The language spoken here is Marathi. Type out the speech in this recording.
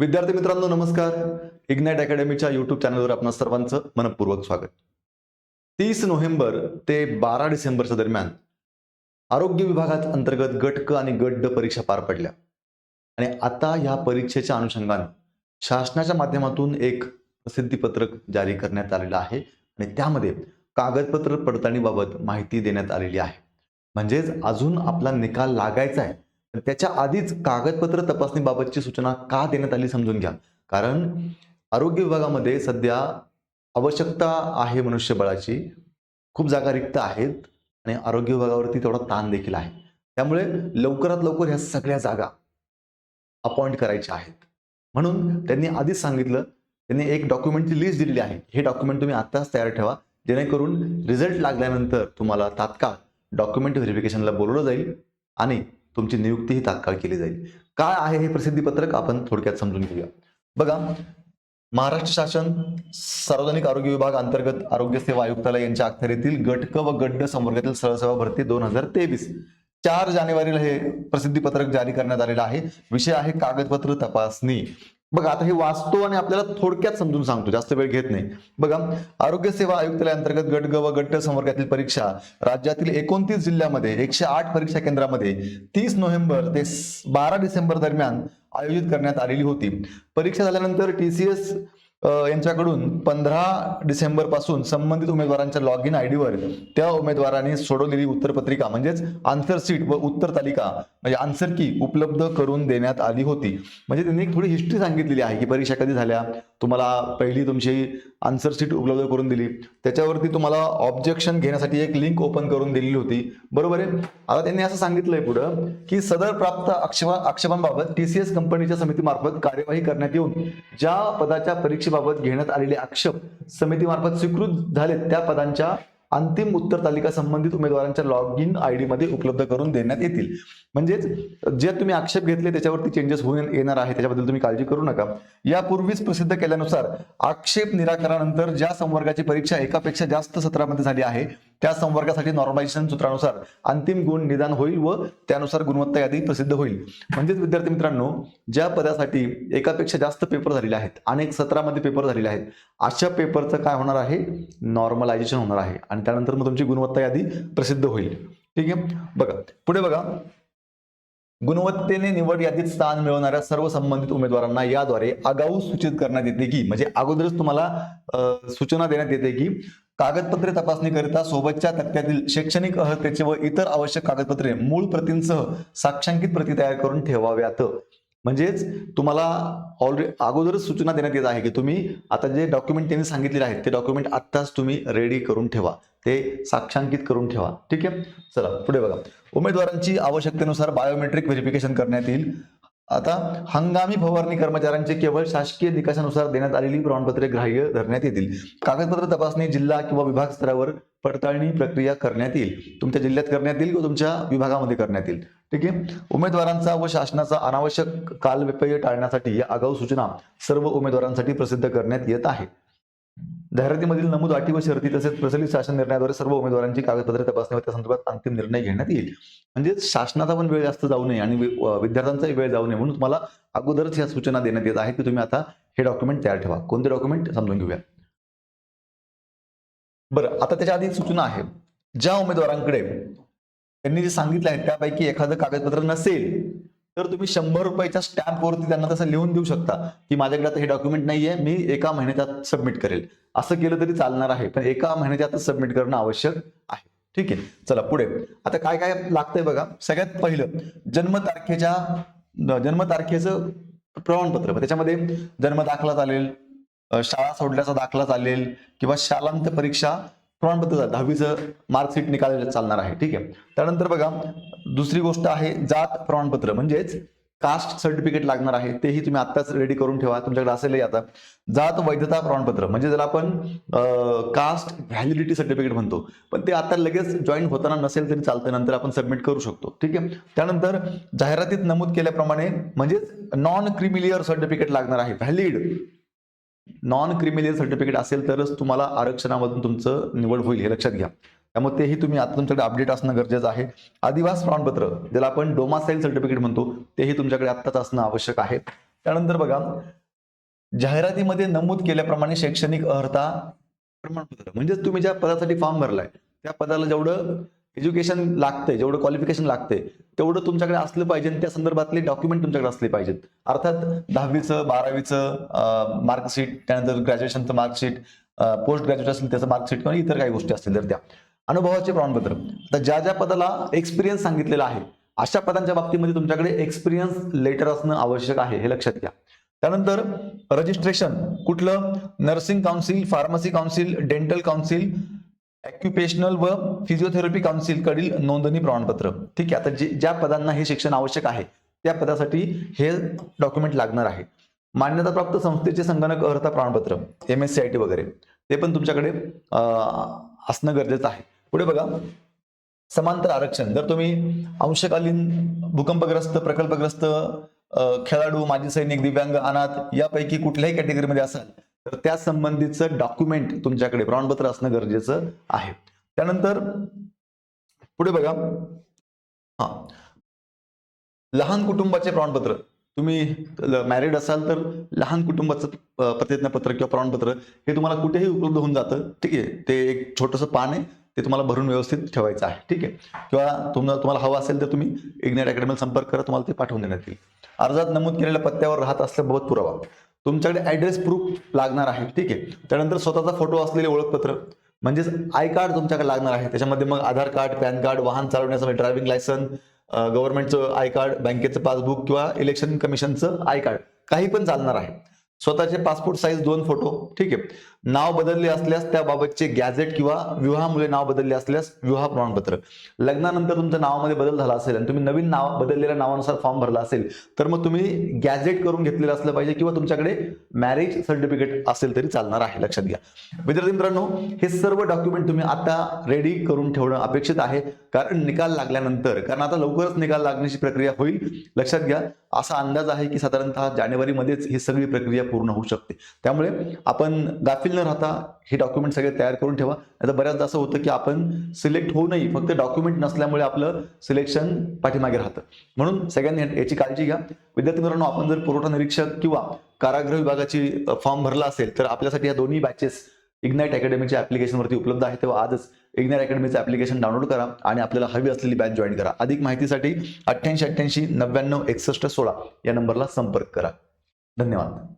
विद्यार्थी मित्रांनो नमस्कार. इग्नाइट अकॅडमीच्या युट्यूब चॅनलवर आपण सर्वांचं मनपूर्वक स्वागत. तीस नोव्हेंबर ते बारा डिसेंबरच्या दरम्यान आरोग्य विभागात अंतर्गत गट क आणि गट ड परीक्षा पार पडल्या. आणि आता या परीक्षेच्या अनुषंगानं शासनाच्या माध्यमातून एक प्रसिद्धीपत्रक जारी करण्यात आलेलं आहे आणि त्यामध्ये कागदपत्र पडताळणीबाबत माहिती देण्यात आलेली आहे. म्हणजेच अजून आपला निकाल लागायचा आहे त्याच्या आधीच कागदपत्र तपासणीबाबतची सूचना का देण्यात आली समजून घ्या. कारण आरोग्य विभागामध्ये सध्या आवश्यकता आहे मनुष्यबळाची खूप जागा रिक्त आहेत आणि आरोग्य विभागावरती तेवढा ताण देखील आहे. त्यामुळे लवकरात लवकर ह्या सगळ्या जागा अपॉइंट करायच्या आहेत. म्हणून त्यांनी आधीच सांगितलं त्यांनी एक डॉक्युमेंटची लिस्ट दिलेली आहे. हे डॉक्युमेंट तुम्ही आत्ताच तयार ठेवा जेणेकरून रिझल्ट लागल्यानंतर तुम्हाला तात्काळ डॉक्युमेंट व्हेरिफिकेशनला बोलवलं जाईल आणि तुमची नियुक्ती ही तात्काळ केली जाईल. काय आहे हे प्रसिद्धीपत्रक आपण थोडक्यात समजून घेऊया. बघा महाराष्ट्र शासन सार्वजनिक आरोग्य विभाग अंतर्गत आरोग्य सेवा आयुक्तालय यांच्या अखत्यारीतील गटक व गड्ड संवर्गातील सरसेवा भरती दोन हजार तेवीस. चार जानेवारीला हे प्रसिद्धीपत्रक जारी करण्यात आलेलं आहे. विषय आहे कागदपत्र तपासणी. बघा आता हे वाचतो आणि आपल्याला थोडक्यात समजून सांगतो जास्त वेळ घेत नाही. बघा आरोग्य सेवा आयुक्तालय अंतर्गत गट ग व गट संवर्गातील परीक्षा राज्यातील एकोणतीस जिल्ह्यामध्ये एकशे आठ परीक्षा केंद्रामध्ये तीस नोव्हेंबर ते बारा डिसेंबर दरम्यान आयोजित करण्यात आलेली होती. परीक्षा झाल्यानंतर टी सी एस यांच्याकडून पंधरा डिसेंबरपासून संबंधित उमेदवारांच्या लॉग इन आयडीवर त्या उमेदवारांनी सोडवलेली उत्तरपत्रिका म्हणजेच आन्सर सीट व उत्तर तालिका म्हणजे आन्सर की उपलब्ध करून देण्यात आली होती. म्हणजे त्यांनी एक थोडी हिस्ट्री सांगितलेली आहे की परीक्षा कधी झाल्या तुम्हाला पहिली तुमची आन्सर सीट उपलब्ध करून दिली त्याच्यावरती तुम्हाला ऑब्जेक्शन घेण्यासाठी एक लिंक ओपन करून दिलेली होती. बरोबर आहे? आता त्यांनी असं सांगितलंय पुढं की सदर प्राप्त आक्षेपा आक्षेपांबाबत टीसीएस कंपनीच्या समितीमार्फत कार्यवाही करण्यात येऊन ज्या पदाच्या परीक्षे परीक्षेबाबत घेण्यात आलेले आक्षेप समितीमार्फत स्वीकृत झालेत. त्या पदांच्या अंतिम उत्तर तालिका संबंधित उमेदवारांच्या लॉग इन आय डी मध्ये उपलब्ध करून देण्यात येतील. म्हणजेच जे तुम्ही आक्षेप घेतले त्याच्यावरती चेंजेस होऊन येणार आहे. त्याच्याबद्दल तुम्ही काळजी करू नका. यापूर्वीच प्रसिद्ध केल्यानुसार आक्षेप निराकरणानंतर ज्या संवर्गाची परीक्षा एकापेक्षा जास्त सत्रामध्ये झाली आहे त्या संवर्गासाठी नॉर्मलायझेशन सूत्रानुसार अंतिम गुण निदान होईल व त्यानुसार गुणवत्ता यादी प्रसिद्ध होईल. म्हणजेच विद्यार्थी मित्रांनो ज्या पदासाठी एकापेक्षा जास्त पेपर झालेले आहेत अनेक सत्रामध्ये पेपर झालेले आहेत अशा पेपरचं काय होणार आहे? नॉर्मलायझेशन होणार आहे. आणि त्यानंतर मग तुमची गुणवत्ता यादी प्रसिद्ध होईल. ठीक आहे? बघा पुढे बघा. गुणवत्तेने निवड यादीत स्थान मिळवणाऱ्या सर्व संबंधित उमेदवारांना याद्वारे आगाऊ सूचित करण्यात येते की म्हणजे अगोदरच तुम्हाला सूचना देण्यात येते की कागदपत्रे तपासणीकरिता सोबतच्या तक्त्यातील शैक्षणिक अर्हतेचे व इतर आवश्यक कागदपत्रे मूळ प्रतींसह साक्षांकित प्रती तयार करून ठेवाव्यात. म्हणजेच तुम्हाला ऑलरेडी अगोदरच सूचना देण्यात येत आहे की तुम्ही आता जे डॉक्युमेंट त्यांनी सांगितलेले आहेत ते डॉक्युमेंट आत्ताच तुम्ही रेडी करून ठेवा. ते साक्षांकित करून ठेवा. ठीक आहे? चला पुढे बघा. उमेदवारांची आवश्यकतेनुसार बायोमेट्रिक व्हेरिफिकेशन करण्यात येईल. आता हंगामी फवारणी कर्मचाऱ्यांचे केवळ शासकीय निकषानुसार देण्यात आलेली प्रमाणपत्रे ग्राह्य धरण्यात येतील. कागदपत्र तपासणी जिल्हा किंवा विभाग स्तरावर पडताळणी प्रक्रिया करण्यात येईल. तुमच्या जिल्ह्यात करण्यात येईल किंवा तुमच्या विभागामध्ये करण्यात येईल. ठीक आहे? उमेदवारांचा व शासनाचा अनावश्यक कालव्यपय टाळण्यासाठी या आगाऊ सूचना सर्व उमेदवारांसाठी प्रसिद्ध करण्यात येत आहे. जाहिरातीमधील नमूद अटी व शर्ती तसेच प्रचलित शासन निर्णयाद्वारे सर्व उमेदवारांची कागदपत्रे तपासणी व त्या संदर्भात अंतिम निर्णय घेण्यात येईल. म्हणजे शासनाचा पण वेळ जास्त जाऊ नये आणि विद्यार्थ्यांचाही वेळ जाऊ नये म्हणून तुम्हाला अगोदरच ह्या सूचना देण्यात येत आहे की तुम्ही आता हे डॉक्युमेंट तयार ठेवा. कोणते डॉक्युमेंट समजून घेऊया. बरं आता त्याच्या आधी सूचना आहे. ज्या उमेदवारांकडे त्यांनी जे सांगितलं आहे त्यापैकी एखादं कागदपत्र नसेल तर तुम्ही शंभर रुपयाच्या स्टॅम्पवरती त्यांना तसं लिहून देऊ शकता की माझ्याकडे आता हे डॉक्युमेंट नाहीये मी एका महिन्यात सबमिट करेल. असं केलं तरी चालणार आहे पण एका महिन्याच्यातच सबमिट करणं आवश्यक आहे. ठीक आहे चला पुढे. आता काय काय लागतंय बघा. सगळ्यात पहिलं जन्मतारखेच्या जन्मतारखेचं प्रमाणपत्र. त्याच्यामध्ये जन्म दाखला चालेल शाळा सोडल्याचा दाखला चालेल किंवा शालांत परीक्षा प्रमाणपत्र दहावीचं मार्कशीट निकाल चालणार आहे. ठीक आहे? त्यानंतर बघा दुसरी गोष्ट आहे जात प्रमाणपत्र. म्हणजेच कास्ट सर्टिफिकेट लागणार आहे तेही तुम्ही आत्ताच रेडी करून ठेवा. तुमच्याकडे असेलही आता. जात वैधता प्रमाणपत्र. म्हणजे ज्याला आपण कास्ट व्हॅलिडिटी सर्टिफिकेट म्हणतो पण ते आता लगेच जॉईन होताना नसेल तरी चालतं. नंतर आपण सबमिट करू शकतो. ठीक आहे? त्यानंतर जाहिरातीत नमूद केल्याप्रमाणे म्हणजेच नॉन क्रिमिलियर सर्टिफिकेट लागणार आहे. व्हॅलिड नॉन क्रिमिनल सर्टिफिकेट असेल तरच तुम्हाला आरक्षणामधून तुमचं निवड होईल हे लक्षात घ्या. त्यामुळे तेही तुम्ही आता तुमच्याकडे अपडेट असणं गरजेचं आहे. आदिवास प्रमाणपत्र ज्याला आपण डोमासाईल सर्टिफिकेट म्हणतो तेही तुमच्याकडे आत्ताच असणं आवश्यक आहे. त्यानंतर बघा जाहिरातीमध्ये नमूद केल्याप्रमाणे शैक्षणिक अर्हता प्रमाणपत्र म्हणजेच तुम्ही ज्या पदासाठी फॉर्म भरलाय त्या पदाला जेवढं एज्युकेशन लागतंय जेवढं क्वालिफिकेशन लागतंय तेवढं तुमच्याकडे असलं पाहिजे त्या संदर्भातले डॉक्युमेंट तुमच्याकडे असले पाहिजेत. अर्थात दहावीचं बारावीचं मार्कशीट त्यानंतर ग्रॅज्युएशनचं मार्कशीट पोस्ट ग्रॅज्युएट असेल त्याचं मार्कशीट किंवा इतर काही गोष्टी असतील तर त्या अनुभवाचे प्रमाणपत्र. आता ज्या ज्या पदाला एक्सपिरियन्स सांगितलेला आहे अशा पदांच्या बाबतीमध्ये तुमच्याकडे एक्सपिरियन्स लेटर असणं आवश्यक आहे हे लक्षात घ्या. त्यानंतर रजिस्ट्रेशन कुठलं? Nursing council pharmacy council dental council occupational व फिजिओथेरपी काउन्सिल कडील नोंदणी प्रमाणपत्र. ठीक आहे आता जे ज्या पदांना हे शिक्षण आवश्यक आहे त्या पदासाठी हे डॉक्युमेंट लागणार आहे. मान्यताप्राप्त संस्थेचे संगणक अर्हता प्रमाणपत्र M S C I T वगैरे ते पण तुमच्याकडे असणं गरजेचं आहे. पुढे बघा समांतर आरक्षण. जर तुम्ही अंशकालीन भूकंपग्रस्त प्रकल्पग्रस्त खेळाडू माजी सैनिक दिव्यांग अनाथ यापैकी कुठल्याही कॅटेगरीमध्ये असाल तर त्या संबंधीचं डॉक्युमेंट तुमच्याकडे प्रमाणपत्र असणं गरजेचं आहे. त्यानंतर पुढे बघा. हा. लहान कुटुंबाचे प्रमाणपत्र. तुम्ही मॅरिड असाल तर लहान कुटुंबाचं प्रतिज्ञापत्र किंवा प्रमाणपत्र हे तुम्हाला कुठेही उपलब्ध होऊन जातं. ठीक आहे? ते एक छोटंसं पान आहे. ते तुम्हाला भरून व्यवस्थित ठेवायचं आहे. ठीक आहे? किंवा तुम्हाला तुम्हाला हवं असेल तर तुम्ही इग्नेट अकॅडमीला संपर्क करा. तुम्हाला ते पाठवून देण्यात येईल. अर्जात नमूद केलेल्या पत्त्यावर राहत असल्याबाबत पुरावा. तुमच्याकडे ऍड्रेस प्रूफ लागणार आहे. ठीक आहे? त्यानंतर स्वतःचा फोटो असलेले ओळखपत्र. म्हणजेच आय कार्ड तुमच्याकडे लागणार आहे. त्याच्यामध्ये मग आधार कार्ड पॅन कार्ड वाहन चालवण्यासाठी ड्रायव्हिंग लायसन गव्हर्नमेंटचं आय कार्ड बँकेचं पासबुक किंवा इलेक्शन कमिशनचं आय कार्ड काही पण चालणार आहे. स्वतःचे पासपोर्ट साईज दोन फोटो ठीक आहे. नाव बदलले असल्यास त्याबाबतचे गॅझेट किंवा विवाहामुळे नाव बदलले असल्यास विवाह प्रमाणपत्र. लग्नानंतर तुमच्या नावामध्ये बदल झाला असेल आणि तुम्ही नवीन नाव बदललेल्या नावानुसार फॉर्म भरला असेल तर मग तुम्ही गॅझेट करून घेतलेलं असलं पाहिजे किंवा तुमच्याकडे मॅरेज सर्टिफिकेट असेल तरी चालणार आहे लक्षात घ्या. विद्यार्थी मित्रांनो हे सर्व डॉक्युमेंट तुम्ही आता रेडी करून ठेवणं अपेक्षित आहे कारण निकाल लागल्यानंतर कारण आता लवकरच निकाल लागण्याची प्रक्रिया होईल लक्षात घ्या. असा अंदाज आहे की साधारणतः जानेवारीमध्येच ही सगळी प्रक्रिया पूर्ण होऊ शकते. त्यामुळे आपण गाफील न राहता हे डॉक्युमेंट सगळे तयार करून ठेवा. आता बऱ्याचदा असं होतं की आपण सिलेक्ट होऊनही फक्त डॉक्युमेंट नसल्यामुळे आपलं सिलेक्शन पाठीमागे राहतं. म्हणून सगळ्यांनी याची काळजी घ्या. विद्यार्थी मित्रांनो आपण जर पुरवठा निरीक्षक किंवा कारागृह विभागाची फॉर्म भरला असेल तर आपल्यासाठी या दोन्ही बॅचेस इग्नाईट अकॅडमीच्या ऍप्लिकेशनवरती उपलब्ध आहे. तेव्हा आजच इग्नाईट अकॅडमीचं ऍप्लिकेशन डाउनलोड करा आणि आपल्याला हवी असलेली बॅच जॉईन करा. अधिक माहितीसाठी अठ्ठ्याऐंशी अठ्ठ्याऐंशी नव्याण्णव एकसष्ट सोळा या नंबरला संपर्क करा. धन्यवाद.